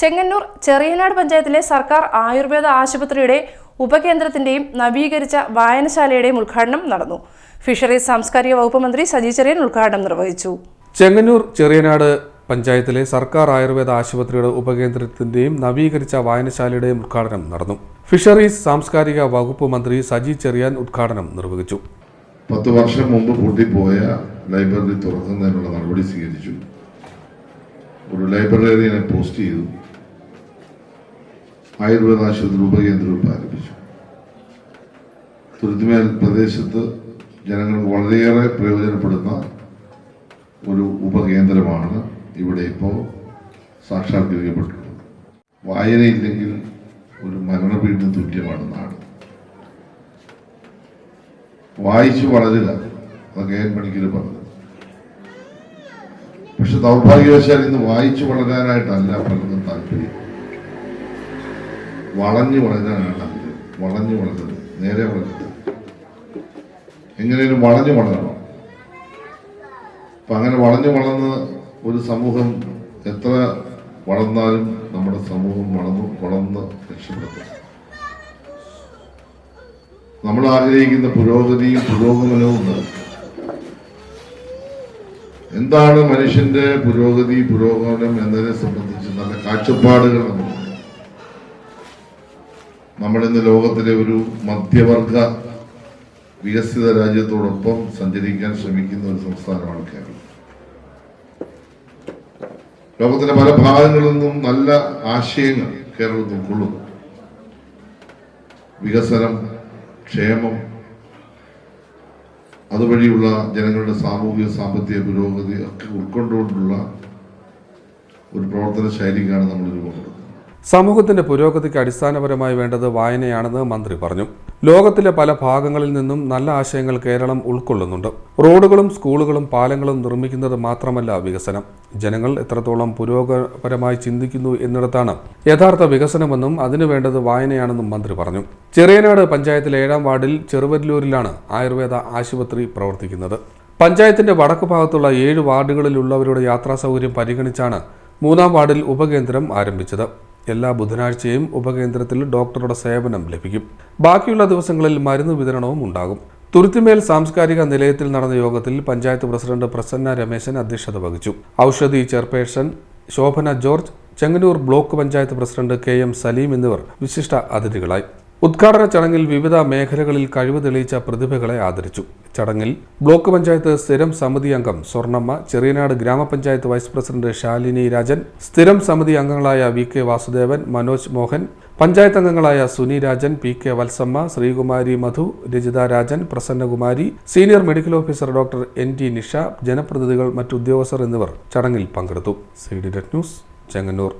ചെങ്ങന്നൂർ ചെറിയനാട് പഞ്ചായത്തിലെ സർക്കാർ ആയുർവേദ ആശുപത്രിയുടെ ഉപകേന്ദ്രത്തിന്റെയും നവീകരിച്ച വായനശാലയുടെയും ഉദ്ഘാടനം നടന്നു. ഫിഷറീസ് സാംസ്കാരിക വകുപ്പ് മന്ത്രി സജി ചെറിയൻ ഉദ്ഘാടനം നിർവഹിച്ചു. ചെങ്ങന്നൂർ ചെറിയനാട് പഞ്ചായത്തിലെ സർക്കാർ ആയുർവേദ ആശുപത്രിയുടെ ഉപകേന്ദ്രത്തിന്റെയും നവീകരിച്ച വായനശാലയുടെയും ഉദ്ഘാടനം നടന്നു. ഫിഷറീസ് സാംസ്കാരിക വകുപ്പ് മന്ത്രി സജി ചെറിയാൻ ഉദ്ഘാടനം നിർവഹിച്ചു. പത്ത് വർഷം മുമ്പ് പൂട്ടിപ്പോയ ലൈബ്രറി തുറക്കുന്നതിനുള്ള നടപടി സ്വീകരിച്ചു. ഒരു ലൈബ്രറിയനെ പോസ്റ്റ് ചെയ്തു. ആയുർവേദ ആശുപത്രി ഉപകേന്ദ്രവും ആരംഭിച്ചു. തുരുത്തുമേൽ പ്രദേശത്ത് ജനങ്ങൾക്ക് വളരെയേറെ പ്രയോജനപ്പെടുന്ന ഒരു ഉപകേന്ദ്രമാണ് ഇവിടെ ഇപ്പോൾ സാക്ഷാത്കരിക്കപ്പെട്ടിട്ടുള്ളത്. വായനയില്ലെങ്കിൽ ഒരു മരണവീടിന് തുല്യമാണ് നാട്. വായിച്ചു വളരുക അതൊക്കെ എൻ പണിക്കർ പറഞ്ഞത്. പക്ഷെ ദൗർഭാഗ്യവശാൽ ഇന്ന് വായിച്ചു വളരാനായിട്ടല്ല പലർക്കും താല്പര്യം. വളഞ്ഞു വളരാനാണ് താല്പര്യം വളഞ്ഞു വളരുന്നത് നേരെ വളരുന്നത് എങ്ങനെയും വളഞ്ഞു വളരണം. അപ്പൊ അങ്ങനെ വളഞ്ഞു വളർന്ന് ഒരു സമൂഹം എത്ര വളർന്നാലും നമ്മുടെ സമൂഹം വളർന്നു വളർന്ന് രക്ഷപ്പെടുത്തും നമ്മൾ ആഗ്രഹിക്കുന്ന പുരോഗതിയും പുരോഗമനവും എന്താണ് മനുഷ്യന്റെ പുരോഗതി പുരോഗമനം എന്നതിനെ സംബന്ധിച്ച് നല്ല കാഴ്ചപ്പാടുകൾ നമുക്കുണ്ട് നമ്മൾ ഇന്ന് ലോകത്തിലെ ഒരു മധ്യവർഗ വികസിത രാജ്യത്തോടൊപ്പം സഞ്ചരിക്കാൻ ശ്രമിക്കുന്ന ഒരു സംസ്ഥാനമാണ് കേരളം. ലോകത്തിന്റെ പല ഭാഗങ്ങളിൽ നിന്നും നല്ല ആശയങ്ങൾ കേരളത്തിൽ ഉൾക്കൊള്ളുന്നു വികസനം ക്ഷേമം അതുവഴിയുള്ള ജനങ്ങളുടെ സാമൂഹിക സാമ്പത്തിക പുരോഗതി ഒക്കെ ഉൾക്കൊണ്ടുകൊണ്ടുള്ള ഒരു പ്രവർത്തന ശൈലിക്കാണ് നമ്മൾ രൂപം കൊടുക്കുന്നത്. സമൂഹത്തിന്റെ പുരോഗതിക്ക് അടിസ്ഥാനപരമായി വേണ്ടത് വായനയാണെന്ന് മന്ത്രി പറഞ്ഞു. ലോകത്തിലെ പല ഭാഗങ്ങളിൽ നിന്നും നല്ല ആശയങ്ങൾ കേരളം ഉൾക്കൊള്ളുന്നുണ്ട്. റോഡുകളും സ്കൂളുകളും പാലങ്ങളും നിർമ്മിക്കുന്നത് മാത്രമല്ല വികസനം. ജനങ്ങൾ എത്രത്തോളം പുരോഗപരമായി ചിന്തിക്കുന്നു എന്നിടത്താണ് യഥാർത്ഥ വികസനമെന്നും അതിനു വേണ്ടത് വായനയാണെന്നും മന്ത്രി പറഞ്ഞു. ചെറിയനാട് പഞ്ചായത്തിലെ ഏഴാം വാർഡിൽ ചെറുവല്ലൂരിലാണ് ആയുർവേദ ആശുപത്രി പ്രവർത്തിക്കുന്നത്. പഞ്ചായത്തിന്റെ വടക്കു ഭാഗത്തുള്ള ഏഴ് വാർഡുകളിലുള്ളവരുടെ യാത്രാ സൗകര്യം പരിഗണിച്ചാണ് മൂന്നാം വാർഡിൽ ഉപകേന്ദ്രം ആരംഭിച്ചത്. എല്ലാ ബുധനാഴ്ചയും ഉപകേന്ദ്രത്തിൽ ഡോക്ടറുടെ സേവനം ലഭിക്കും. ബാക്കിയുള്ള ദിവസങ്ങളിൽ മരുന്ന് വിതരണവും ഉണ്ടാകും. തുരുത്തിമേൽ സാംസ്കാരിക നിലയത്തിൽ നടന്ന യോഗത്തിൽ പഞ്ചായത്ത് പ്രസിഡന്റ് പ്രസന്ന രമേശൻ അധ്യക്ഷത വഹിച്ചു. Oushadhi chairperson Shobhana George Chengannur block panchayat president K M Saleem എന്നിവർ വിശിഷ്ട അതിഥികളായി. ഉദ്ഘാടന ചടങ്ങിൽ വിവിധ മേഖലകളിൽ കഴിവ് തെളിയിച്ച പ്രതിഭകളെ ആദരിച്ചു. ചടങ്ങിൽ ബ്ലോക്ക് പഞ്ചായത്ത് സ്ഥിരം സമിതി അംഗം സ്വർണമ്മ ചെറിയനാട് ഗ്രാമപഞ്ചായത്ത് വൈസ് പ്രസിഡന്റ് ശാലിനി രാജൻ സ്ഥിരം സമിതി അംഗങ്ങളായ വി കെ വാസുദേവൻ മനോജ് മോഹൻ പഞ്ചായത്ത് അംഗങ്ങളായ Suni Rajan P K Valsamma Sreekumari Madhu Rajitha Rajan Prasannakumari senior medical officer doctor N T Nisha ജനപ്രതിനിധികൾ മറ്റു ഉദ്യോഗസ്ഥർ എന്നിവർ ചടങ്ങിൽ പങ്കെടുത്തു. C D news Chengannur.